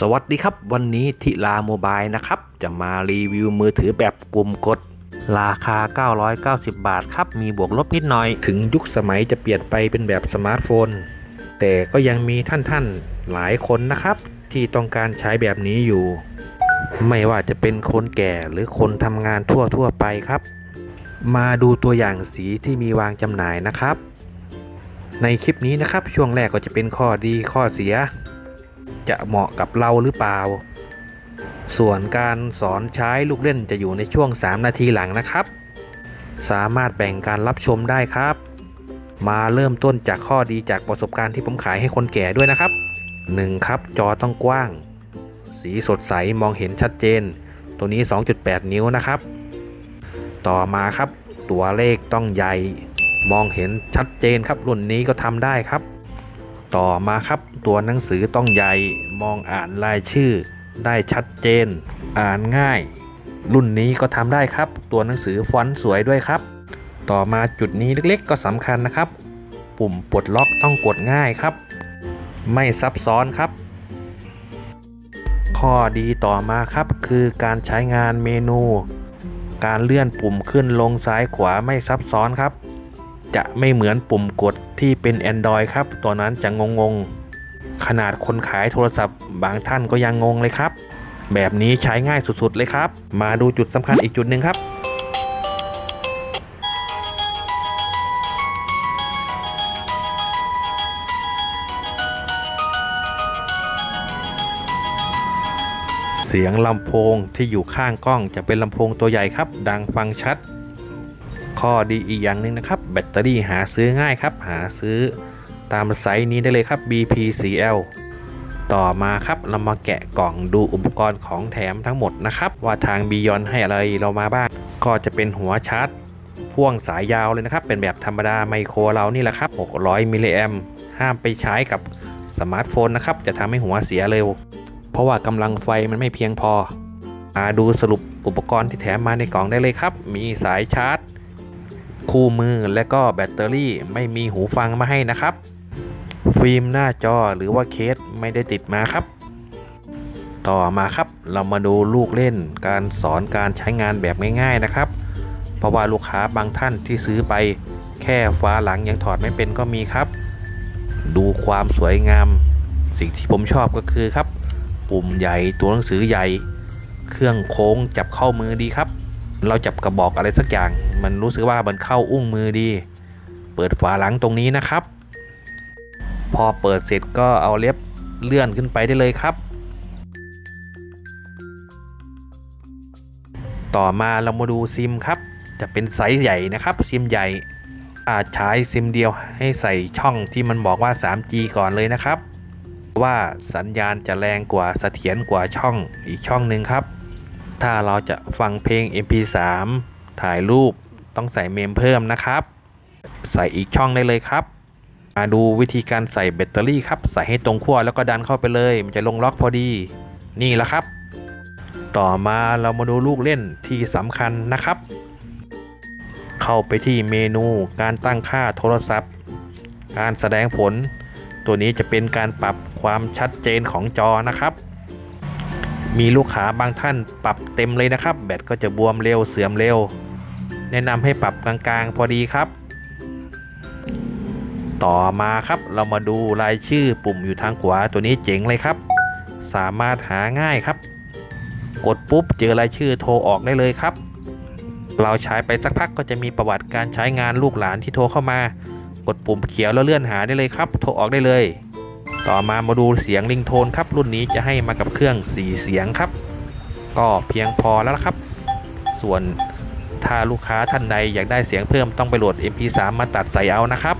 สวัสดีครับ วันนี้ทิลาโมบายนะครับ จะมารีวิวมือถือแบบกลุ่มกด ราคา 990 บาทครับ มีบวกลบนิดหน่อย ถึงยุคสมัยจะเปลี่ยนไปเป็นแบบสมาร์ทโฟน แต่ก็ยังมีท่านๆ หลายคนนะครับ ที่ต้องการใช้แบบนี้อยู่ ไม่ว่าจะเป็นคนแก่หรือคนทำงานทั่วๆ ไปครับ มาดูตัวอย่างสีที่มีวางจำหน่ายนะครับ ในคลิปนี้นะครับช่วงแรกก็จะเป็นข้อดีข้อเสีย จะเหมาะกับเราหรือเปล่า ส่วนการสอนใช้ลูกเล่นจะอยู่ในช่วง 3 นาทีหลังนะครับ สามารถแบ่งการรับชมได้ครับ มาเริ่มต้นจากข้อดีจากประสบการณ์ที่ผมขายให้คนแก่ด้วยนะครับ 1. ครับจอต้องกว้าง สีสดใสมองเห็นชัดเจน ตัวนี้ 2.8 นิ้วนะครับ ต่อมาครับ ตัวเลขต้องใหญ่ มองเห็นชัดเจนครับรุ่นนี้ก็ทำได้ครับ ต่อมาครับ ตัวหนังสือต้องใหญ่มองอ่านรายชื่อ ได้ชัดเจน อ่านง่าย รุ่นนี้ก็ทำได้ครับ ตัวหนังสือฟอนต์สวยด้วยครับ ต่อมาจุดนี้เล็กๆ ก็สำคัญนะครับ ปุ่มปลดล็อกต้องกดง่ายครับ ไม่ซับซ้อนครับ ข้อดีต่อมาครับคือการใช้งานเมนู การเลื่อนปุ่มขึ้นลงซ้ายขวาไม่ซับซ้อนครับ จะไม่เหมือนปุ่มกดที่เป็น Android ครับ ตัวนั้นจะงงๆขนาดคนขายโทรศัพท์บางท่านก็ยังงงเลยครับ แบบนี้ใช้ง่ายสุดๆเลยครับ มาดูจุดสำคัญอีกจุดหนึ่งครับเสียงลำโพงที่อยู่ข้างกล้องจะเป็นลำโพงตัวใหญ่ครับ ดังฟังชัด ข้อดีอีกอย่างหนึ่งนะครับ แบตเตอรี่หาซื้อง่ายครับ หาซื้อตามไซส์นี้ได้เลยครับ BPCL ต่อมาครับเรามาแกะกล่องดูอุปกรณ์ของแถมทั้งหมดนะครับ ว่าทาง Beyond ให้อะไรเรามาบ้าง ก็จะเป็นหัวชาร์จพ่วงสายยาวเลยนะครับ เป็นแบบธรรมดาไมโครเรานี่แหละครับ 600 มิลลิแอมห้ามไปใช้กับสมาร์ทโฟนนะครับ จะทำให้หัวเสียเร็ว เพราะว่ากำลังไฟมันไม่เพียงพอมาดูสรุปอุปกรณ์ที่แถมมาในกล่องได้เลยครับ มีสายชาร์จ คู่มือและก็แบตเตอรี่ไม่มีหูฟังมาให้นะครับ ฟิล์มหน้าจอหรือว่าเคสไม่ได้ติดมาครับ ต่อมาครับเรามาดูลูกเล่นการสอนการใช้งานแบบง่าย ๆนะครับ เพราะว่าลูกค้าบางท่านที่ซื้อไปแค่ฟ้าหลังยังถอดไม่เป็นก็มีครับ ดูความสวยงาม สิ่งที่ผมชอบก็คือครับ ปุ่มใหญ่ตัวหนังสือใหญ่ เครื่องโค้งจับเข้ามือดีครับ เราจับกระบอกอะไรสักอย่าง มันรู้สึกว่ามันเข้าอุ้งมือดี เปิดฝาหลังตรงนี้นะครับ พอเปิดเสร็จก็เอาเล็บเลื่อนขึ้นไปได้เลยครับ ต่อมาเรามาดูซิมครับ จะเป็นไซส์ใหญ่นะครับ ซิมใหญ่อาจใช้ซิมเดียวให้ใส่ช่องที่มันบอกว่า 3G ก่อนเลยนะครับ ว่าสัญญาณจะแรงกว่าเสถียรกว่าช่องอีกช่องหนึ่งครับ ถ้าเราจะฟังเพลง MP3 ถ่ายรูปต้องใส่เมมเพิ่มนะครับ ใส่อีกช่องได้เลยครับ มาดูวิธีการใส่แบตเตอรี่ครับ ใส่ให้ตรงขั้วแล้วก็ดันเข้าไปเลย มันจะลงล็อกพอดี นี่แหละครับ ต่อมาเรามาดูลูกเล่นที่สำคัญนะครับ เข้าไปที่เมนูการตั้งค่าโทรศัพท์ การแสดงผล ตัวนี้จะเป็นการปรับความชัดเจนของจอนะครับ มีลูกค้าบางท่านปรับเต็มเลยนะครับ แบตก็จะบวมเร็วเสื่อมเร็ว แนะนำให้ปรับกลางๆพอดีครับต่อมาครับเรามาดูรายชื่อปุ่มอยู่ทางขวาตัวนี้เจ๋งเลยครับ สามารถหาง่ายครับ กดปุ๊บเจอรายชื่อโทรออกได้เลยครับ เราใช้ไปสักพักก็จะมีประวัติการใช้งานลูกหลานที่โทรเข้ามา กดปุ่มเขียวแล้วเลื่อนหาได้เลยครับ โทรออกได้เลย ต่อมามาดูเสียงริงโทนครับ รุ่นนี้จะให้มากับเครื่อง 4 เสียงครับ ก็เพียงพอแล้วครับ ส่วนถ้าลูกค้าท่านใดอยากได้เสียงเพิ่มต้องไปโหลด MP3 มาตัดใส่เอานะครับ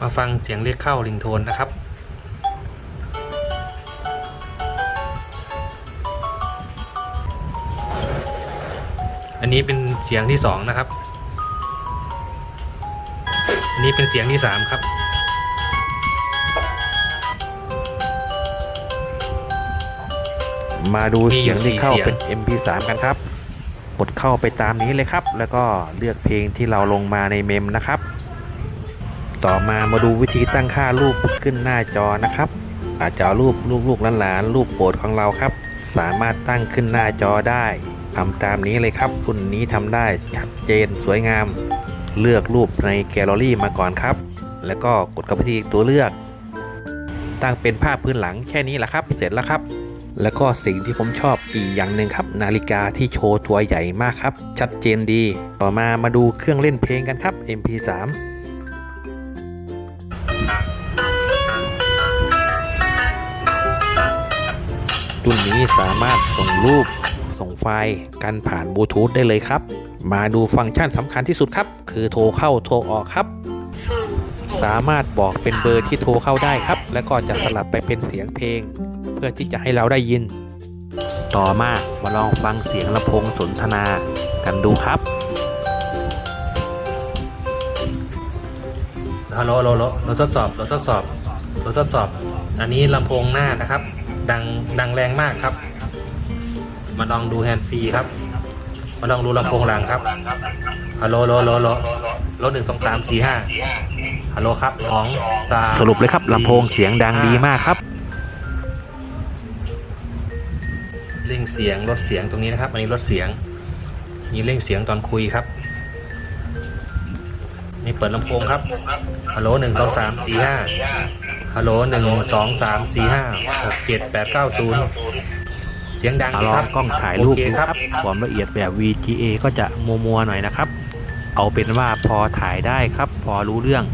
มาฟังเสียงเรียกเข้าริงโทนนะครับอันนี้เป็นเสียงที่สองนะครับ อันนี้เป็นเสียงที่สามครับ มาดูเสียงที่เข้าเป็น MP3 กันครับ กดเข้าไปตามนี้เลยครับ แล้วก็เลือกเพลงที่เราลงมาในเมมนะครับ ต่อมามาดูวิธีตั้งค่ารูปขึ้นหน้าจอนะครับ อาจจะเอารูปลูกๆหลานๆรูปโปรดของเราครับ สามารถตั้งขึ้นหน้าจอได้ทำตามนี้เลยครับรุ่นนี้ทำได้ชัดเจนสวยงาม เลือกรูปในแกลเลอรี่มาก่อนครับ แล้วก็กดเข้าไปที่ตัวเลือก ตั้งเป็นภาพพื้นหลังแค่นี้แหละครับ เสร็จแล้วครับ แล้วก็สิ่งที่ผมชอบอีกอย่างหนึ่งครับ นาฬิกาที่โชว์ตัวใหญ่มากครับ ชัดเจนดี ต่อมามาดูเครื่องเล่นเพลงกันครับ MP3 รุ่นนี้สามารถส่งรูป ส่งไฟล์กันผ่านบลูทูธได้เลยครับ มาดูฟังก์ชันสำคัญที่สุดครับ คือโทรเข้าโทรออกครับ สามารถบอกเป็นเบอร์ที่โทรเข้าได้ครับ แล้วก็จะสลับไปเป็นเสียงเพลง เพื่อที่จะให้เราได้ยิน ต่อมามาลองฟังเสียงลำโพงสนทนากันดูครับฮัลโหลฮัลโหลฮัลโหลเราทดสอบเราทดสอบเราทดสอบ อันนี้ลำโพงหน้านะครับ ดังดังแรงมากครับ มาลองดูแฮนด์ฟรีครับ มาลองดูลำโพงหลังครับฮัลโหลฮัลโหลฮัลโหลฮัลโหลฮัลโหลหนึ่งสองสามสี่ห้าฮัลโหลครับสองสามสรุปเลยครับลำโพงเสียงดังดีมากครับ เร่งเสียงลดเสียงตรงนี้นะครับ อันนี้ลดเสียงมีเร่งเสียงตอนคุยครับ นี่เปิดลำโพงครับฮัลโหลหนึ่งสองสามสี่ห้าฮัลโหลหนึ่งสองสามสี่ห้าหกเจ็ดแปดเก้าศูนย์เสียงดังลดีอครังบกล้องถ่ายรูปโอเคดูคครัรับ บความละเอียดแบบ VGA ก็จะมัวๆหน่อยนะครับ เอาเป็นว่าพอถ่ายได้ครับ พอรู้เรื่อง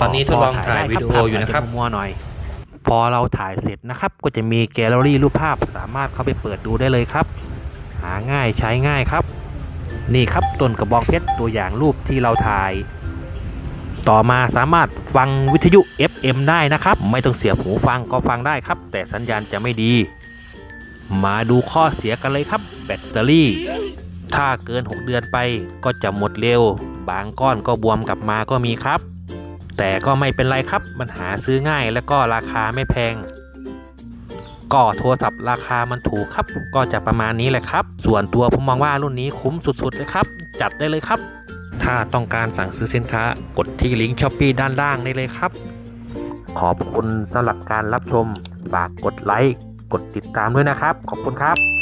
ตอนนี้ทดลองถ่ายวิดีโออยู่นะครับมัวๆหน่อย พอเราถ่ายเสร็จนะครับ ก็จะมีแกลเลอรี่รูปภาพสามารถเข้าไปเปิดดูได้เลยครับ หาง่ายใช้ง่ายครับ นี่ครับต้นกระบองเพชรตัวอย่างรูปที่เราถ่าย ต่อมาสามารถฟังวิทยุ FM ได้นะครับ ไม่ต้องเสียบหูฟังก็ฟังได้ครับ แต่สัญญาณจะไม่ดี มาดูข้อเสียกันเลยครับ แบตเตอรี่ ถ้าเกิน 6 เดือนไปก็จะหมดเร็ว บางก้อนก็บวมกลับมาก็มีครับ แต่ก็ไม่เป็นไรครับมันหาซื้อง่ายและก็ราคาไม่แพง ก็โทรศัพท์ราคามันถูกครับ ก็จะประมาณนี้แหละครับ ส่วนตัวผมมองว่ารุ่นนี้คุ้มสุดๆเลยครับ จัดได้เลยครับ ถ้าต้องการสั่งซื้อสินค้ากดที่ลิงก์ช้อปปีด้านล่างได้เลยครับ ขอบคุณสำหรับการรับชมฝากกดไลค์กดติดตามด้วยนะครับ ขอบคุณครับ